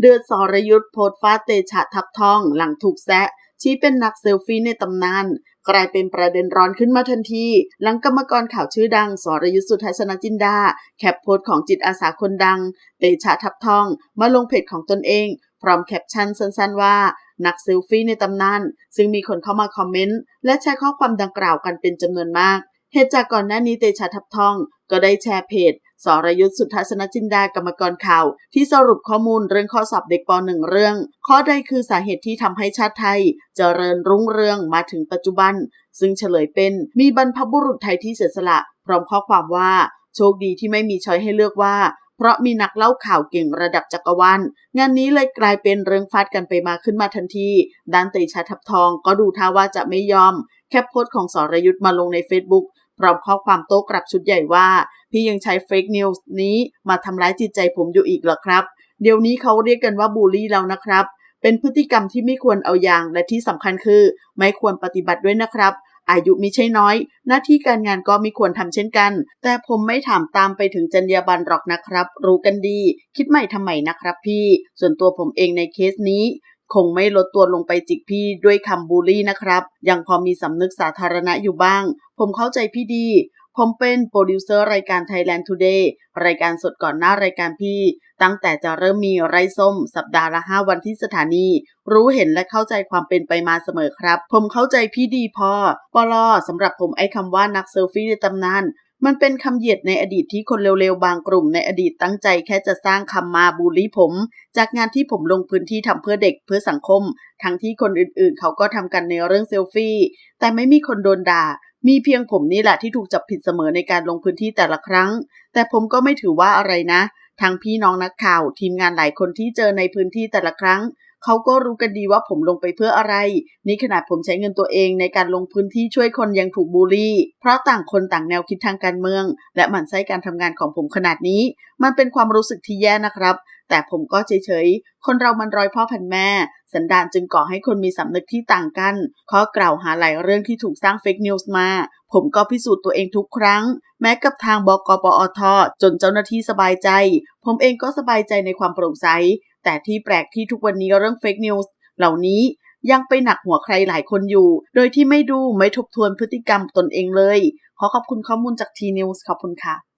เดือดสรยุทธ์โพสต์ฟาเตชะทับทอง หลังถูกแซะ ชี้เป็นนักเซลฟี่ในตำนาน กลายเป็นประเด็นร้อนขึ้นมาทันที หลังกรรมกรข่าวชื่อดัง สรยุทธสุทัศนจินดา แคปโพสของจิตอาสาคนดัง เตชะทับทอง มาลงเพจของตนเอง พร้อมแคปชั่นสั้นๆว่านักเซลฟี่ในตำนาน ซึ่งมีคนเข้ามาคอมเมนต์ และแชร์ข้อความดังกล่าวกันเป็นจำนวนมาก เหตุจากก่อนหน้านี้เตชะทับทอง ก็ได้แชร์เพจ สรยุทธสุทัศนจินดากรรมกรข่าว ที่สรุปข้อมูลเรื่องข้อสอบเด็กป .1 เรื่อง ข้อใดคือสาเหตุที่ทำให้ชาติไทย เจริญรุ่งเรืองมาถึงปัจจุบัน ซึ่งเฉลยเป็นมีบรรพบุรุษไทยที่เสียสละ พร้อมข้อความว่า โชคดีที่ไม่มีช้อยให้เลือกว่า เพราะมีนักเล่าข่าวเก่งระดับจักรวาลงานนี้เลยกลายเป็นเรื่องฟาดกันไปมาขึ้นมาทันทีด้านเตชะทับทองก็ดูท่าว่าจะไม่ยอมแคปโพสของสรยุทธ์มาลงใน Facebook พร้อมข้อความโต้กลับชุดใหญ่ว่า พี่ยังใช้เฟกนิวส์นี้มาทำร้ายจิตใจผมอยู่อีกเหรอครับ เดี๋ยวนี้เขาเรียกกันว่าบูลลี่แล้วนะครับ เป็นพฤติกรรมที่ไม่ควรเอาอย่างและที่สำคัญคือ ไม่ควรปฏิบัติด้วยนะครับอายุมิใช่น้อย หน้าที่การงานก็ไม่ควรทำเช่นกัน แต่ผมไม่ถามตามไปถึงจรรยาบรรณหรอกนะครับ รู้กันดี คิดใหม่ทำไมนะครับพี่ ส่วนตัวผมเองในเคสนี้ คงไม่ลดตัวลงไปจิกพี่ด้วยคำบูลลี่นะครับ ยังพอมีสำนึกสาธารณะอยู่บ้าง ผมเข้าใจพี่ดี ผมเป็นโปรดิวเซอร์รายการ Thailand Today รายการสดก่อนหน้ารายการพี่ ตั้งแต่จะเริ่มมีไรส้ม สัปดาห์ละ 5 วันที่สถานี รู้เห็นและเข้าใจความเป็นไปมาเสมอครับ ผมเข้าใจพี่ดีพอปลอสำหรับผมไอ้คำว่านักเซลฟี่ในตำนาน มันเป็นคำเหยียดในอดีตที่คนเร็วๆ บางกลุ่มในอดีตตั้งใจแค่จะสร้างคำมาบูลลี่ผม จากงานที่ผมลงพื้นที่ทำเพื่อเด็กเพื่อสังคม ทั้งที่คนอื่นๆ เขาก็ทำกันในเรื่องเซลฟี่ แต่ไม่มีคนโดนด่า มีเพียงผมนี่แหละที่ถูกจับผิดเสมอในการลงพื้นที่แต่ละครั้ง แต่ผมก็ไม่ถือว่าอะไรนะทั้งพี่น้องนักข่าวทีมงานหลายคนที่เจอในพื้นที่แต่ละครั้ง เขาก็รู้กันดีว่าผมลงไปเพื่ออะไร นี่ขนาดผมใช้เงินตัวเองในการลงพื้นที่ช่วยคนยังถูกบูลลี่ เพราะต่างคนต่างแนวคิดทางการเมือง และหมั่นไส้การทำงานของผมขนาดนี้ มันเป็นความรู้สึกที่แย่นะครับ แต่ผมก็เฉยๆ คนเรามันรอยพ่อพันแม่ สันดานจึงก่อให้คนมีสำนึกที่ต่างกันข้อกล่าวหาหลายเรื่องที่ถูกสร้างเฟกนิวส์มา ผมก็พิสูจน์ตัวเองทุกครั้ง แม้กับทางบกปอทจนเจ้าหน้าที่สบายใจ ผมเองก็สบายใจในความโปร่งใส แต่ที่แปลกที่ทุกวันนี้เรื่องเฟกนิวส์เหล่านี้ยังไปหนักหัวใครหลายคนอยู่ โดยที่ไม่ดูไม่ทบทวนพฤติกรรมตนเองเลย ขอขอบคุณข้อมูลจากทีนิวส์ขอบคุณค่ะ